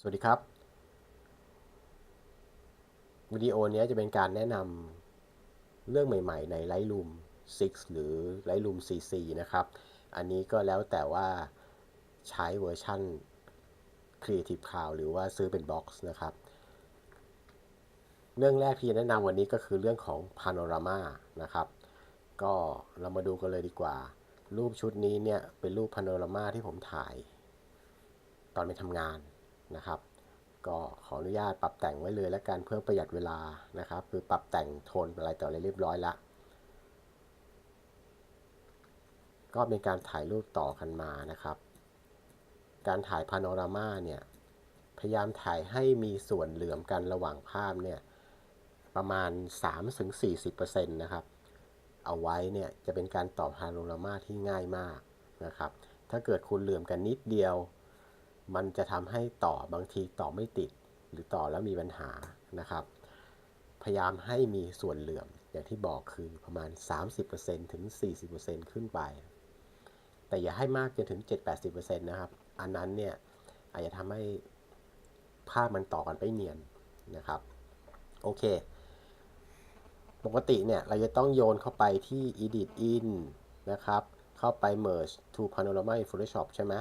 สวัสดีครับ วิดีโอนี้จะเป็นการแนะนำเรื่องใหม่ๆ ใน Lightroom 6 หรือ Lightroom CC นะครับ อันนี้ก็แล้วแต่ว่าใช้เวอร์ชัน Creative Cloud หรือว่าซื้อเป็น Box นะครับ เรื่องแรกที่จะแนะนำวันนี้ก็คือเรื่องของ Panorama นะครับ ก็เรามาดูกันเลยดีกว่า รูปชุดนี้เนี่ยเป็นรูป Panorama ที่ผมถ่าย ตอนไปทำงาน นะครับ ก็ขออนุญาตปรับแต่งไว้เลยแล้วกันเพื่อประหยัดเวลานะครับ คือปรับแต่งโทนอะไรต่ออะไรเรียบร้อยละก็เป็นการถ่ายรูปต่อกันมานะครับ การถ่ายพาโนรามาเนี่ยพยายามถ่ายให้มีส่วนเหลื่อมกันระหว่างภาพเนี่ยประมาณ 3-40%นะครับ เอาไว้เนี่ยจะเป็นการต่อพาโนรามาที่ง่ายมากนะครับ ถ้าเกิดคุณเหลื่อมกันนิดเดียว มันจะทำให้ต่อบางทีต่อไม่ติด หรือต่อแล้วมีปัญหานะครับ พยายามให้มีส่วนเหลื่อมอย่างที่บอกคือประมาณ 30%ถึง 40%ขึ้นไป แต่อย่าให้มากจนถึง 7-80%นะครับ อันนั้นเนี่ยอาจจะทำให้ภาพมันต่อกันไปเนียนนะครับ โอเค ปกติเนี่ยเราจะต้องโยนเข้าไปที่ edit in นะครับ เข้าไป merge to panorama in Photoshop ใช่ไหม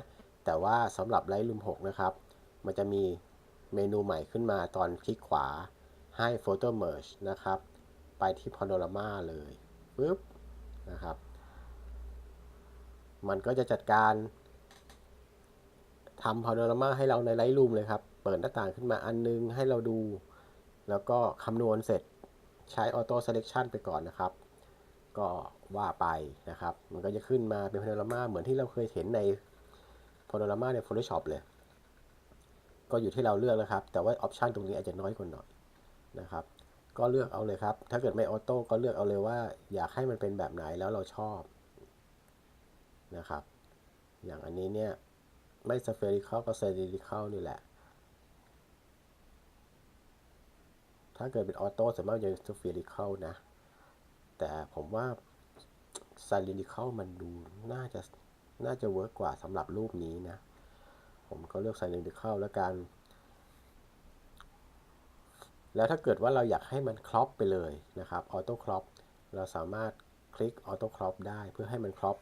แต่ว่าสำหรับ Lightroom 6นะครับ มันจะมีเมนูใหม่ขึ้นมาตอนคลิกขวาให้ Photo Merge นะครับ ไปที่ Panorama เลยปึ๊บนะครับ มันก็จะจัดการทำ Panorama ให้เราใน Lightroom เลยครับ เปิดหน้าต่างขึ้นมาอันนึงให้เราดู แล้วก็คำนวณเสร็จใช้ Auto Selection ไปก่อนนะครับ ก็ว่าไปนะครับ มันก็จะขึ้นมาเป็น Panorama เหมือนที่เราเคยเห็นใน Panorama ใน Photoshop เลย ก็อยู่ที่เราเลือกนะครับ แต่ว่าออปชันตรงนี้อาจจะน้อยกว่าหน่อยนะครับ ก็เลือกเอาเลยครับ ถ้าเกิดไม่ออโต้ก็เลือกเอาเลยว่า อยากให้มันเป็นแบบไหนแล้วเราชอบนะครับ อย่างอันนี้เนี่ย ไม่ spherical ก็ cylindrical นี่แหละ ถ้าเกิดเป็นออโต้ส่วนมากจะ spherical นะ แต่ผมว่า cylindrical มันดูน่าจะ น่าจะเวิร์กกว่าสำหรับรูปนี้นะ ผมก็เลือก cylindrical แล้วกัน แล้วถ้าเกิดว่าเราอยากให้มันครอปไปเลยนะครับออโต้ครอปเราสามารถคลิกออโต้ครอปได้เพื่อให้มันครอป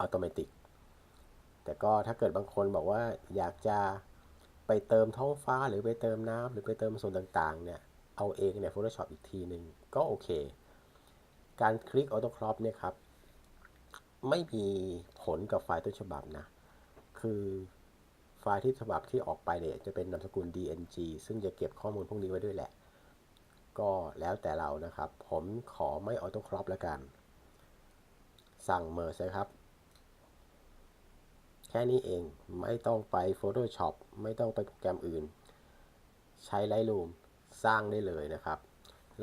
อัตโนมัติแต่ก็ถ้าเกิดบางคนบอกว่าอยากจะไปเติมท้องฟ้าหรือไปเติมน้ำหรือไปเติมส่วนต่างๆเนี่ยเอาเองใน Photoshop อีกทีหนึ่งก็โอเค การคลิกออโต้ครอปเนี่ยครับ ไม่มีผลกับไฟล์ต้นฉบับนะ คือไฟล์ที่ฉบับที่ออกไปเนี่ยจะเป็นนามสกุล dng ซึ่งจะเก็บข้อมูลพวกนี้ไว้ด้วยแหละ ก็แล้วแต่เรานะครับ ผมขอไม่ออโต้ครอปแล้วกัน สั่งเมอร์เลยครับ แค่นี้เอง ไม่ต้องไป Photoshop ไม่ต้องไปโปรแกรมอื่น ใช้ Lightroom สร้างได้เลยนะครับ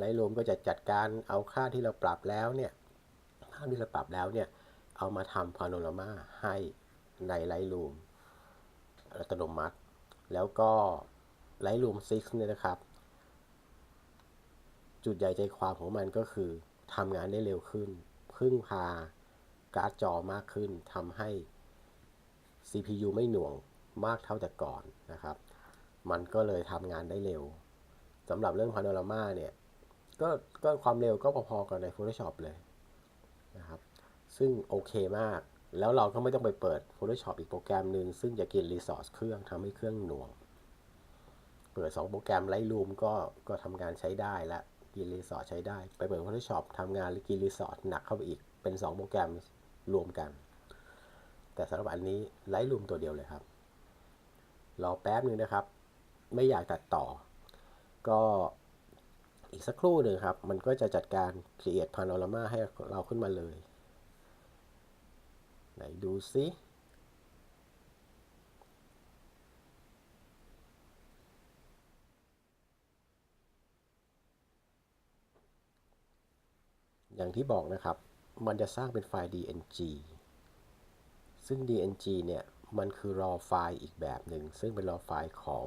Lightroom ก็จะจัดการเอาค่าที่เราปรับแล้วเนี่ยค่าที่เราปรับแล้วเนี่ย เอามาทำพาโนรามาให้ใน Lightroom อัตโนมัติ แล้วก็ Lightroom 6เนี่ยนะครับ จุดใหญ่ใจความของมันก็คือทำงานได้เร็วขึ้น พึ่งพาการ์ดจอมากขึ้นทำให้ CPU ไม่หน่วงมากเท่าแต่ก่อนนะครับ มันก็เลยทำงานได้เร็วสำหรับเรื่องพาโนรามาเนี่ยก็ก็ความเร็วก็พอๆกับใน Photoshop เลยนะครับ ซึ่งโอเคมาก แล้วเราก็ไม่ต้องไปเปิด Photoshop อีกโปรแกรมหนึ่งซึ่งจะกินรีซอสเครื่องทำให้เครื่องหน่วง เปิด 2 โปรแกรม Lightroom ก็ก็ทำงานใช้ได้ละกินรีซอสใช้ได้ ไปเปิด Photoshop ทำงานหรือกินรีซอสหนักเข้าไปอีกเป็น 2 โปรแกรมรวมกัน แต่สำหรับอันนี้ Lightroom ตัวเดียวเลยครับรอแป๊บนึงนะครับ ไม่อยากตัดต่อ ก็อีกสักครู่หนึ่งครับ มันก็จะจัดการ create panorama ให้เราขึ้นมาเลย ไหนดูซิอย่างที่บอกนะครับ มันจะสร้างเป็นไฟล์ dng ซึ่ง dng เนี่ย มันคือ raw ไฟล์อีกแบบหนึ่ง ซึ่งเป็น raw ไฟล์ของ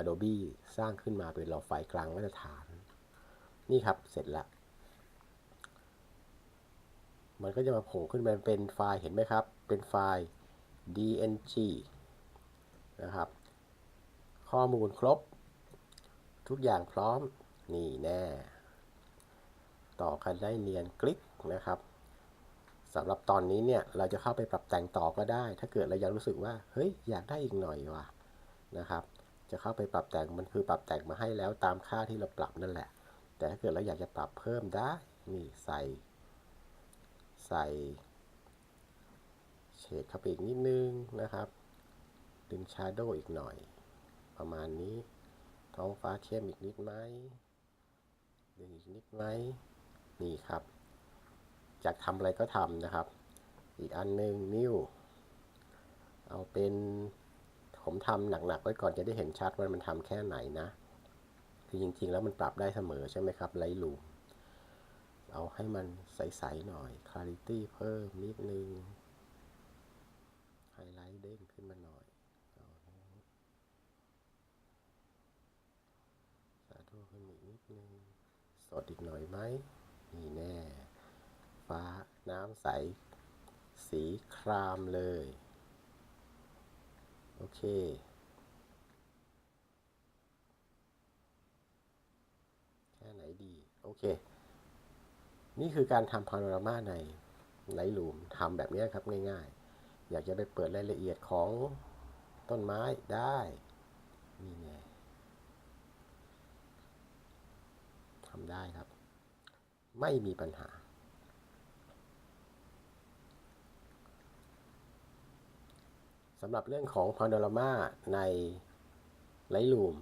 Adobe สร้างขึ้นมาเป็น raw ไฟล์กลางมาตรฐาน นี่ครับ เสร็จแล้ว มันก็จะมาโผล่ขึ้นมาเป็นไฟล์เห็นไหมครับ เป็นไฟล์ dng นะครับ ข้อมูลครบ ทุกอย่างพร้อม นี่แน่ ต่อกันได้เนียนกลิกนะครับสำหรับตอนนี้เนี่ย เราจะเข้าไปปรับแต่งต่อก็ได้ ถ้าเกิดเรายังรู้สึกว่า เฮ้ย อยากได้อีกหน่อยว่ะนะครับ จะเข้าไปปรับแต่ง มันคือปรับแต่งมาให้แล้วตามค่าที่เราปรับนั่นแหละ แต่ถ้าเกิดเราอยากจะปรับเพิ่มได้ นี่ใส่ ใส่เฉดเข้าไปอีกนิดนึงนะครับ ดึงชาร์โดอีกหน่อย ประมาณนี้ท้องฟ้าเข้มอีกนิดไหมดึงอีกนิดไหมนี่ครับจากทำอะไรก็ทำนะครับ อีกอันหนึ่งนิ้ว เอาเป็นผมทำหนักๆไว้ก่อนจะได้เห็นชัดว่ามันทำแค่ไหนนะ คือจริงๆแล้วมันปรับได้เสมอใช่ไหมครับไลท์ลูม เอาให้มันใส ๆ หน่อย clarity เพิ่มนิดนึง ไฮไลท์เด้งขึ้นมาหน่อยสาธุขึ้นอีกนิดนึง สดอีกหน่อยไหมนี่แน่ ฟ้าน้ำใส สีครามเลย โอเคแค่ไหนดี โอเค นี่คือการทำพาโนรามาในไลท์ลูมทำแบบนี้ครับง่ายๆ อยากจะไปเปิดรายละเอียดของต้นไม้ได้นี่ไงทำได้ครับ ไม่มีปัญหา สำหรับเรื่องของพาโนรามาในไลท์ลูม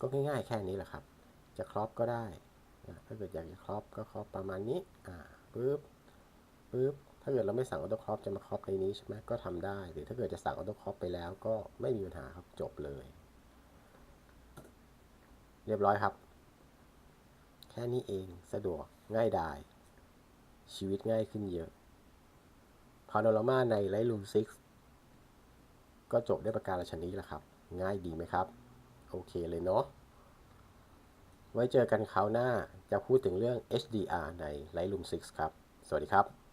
ก็ง่ายๆแค่นี้แหละครับ จะครอปก็ได้ ถ้าเกิดอยากจะครอปก็ครอปประมาณนี้อ่าปึ๊บปึ๊บถ้าเกิดเราไม่สั่งออโต้ครอปจะมาครอปในนี้ใช่ไหมก็ทำได้ หรือถ้าเกิดจะสั่งออโต้ครอปไปแล้วก็ไม่มีปัญหาครับจบเลย เรียบร้อยครับ แค่นี้เองสะดวกง่ายดาย ชีวิตง่ายขึ้นเยอะพาโนรามาใน Lightroom 6 ก็จบได้ประการฉนี้แหละครับ ง่ายดีไหมครับ โอเคเลยเนาะ ไว้เจอกันคราวหน้าจะพูดถึงเรื่อง HDR ใน Lightroom 6 ครับ สวัสดีครับ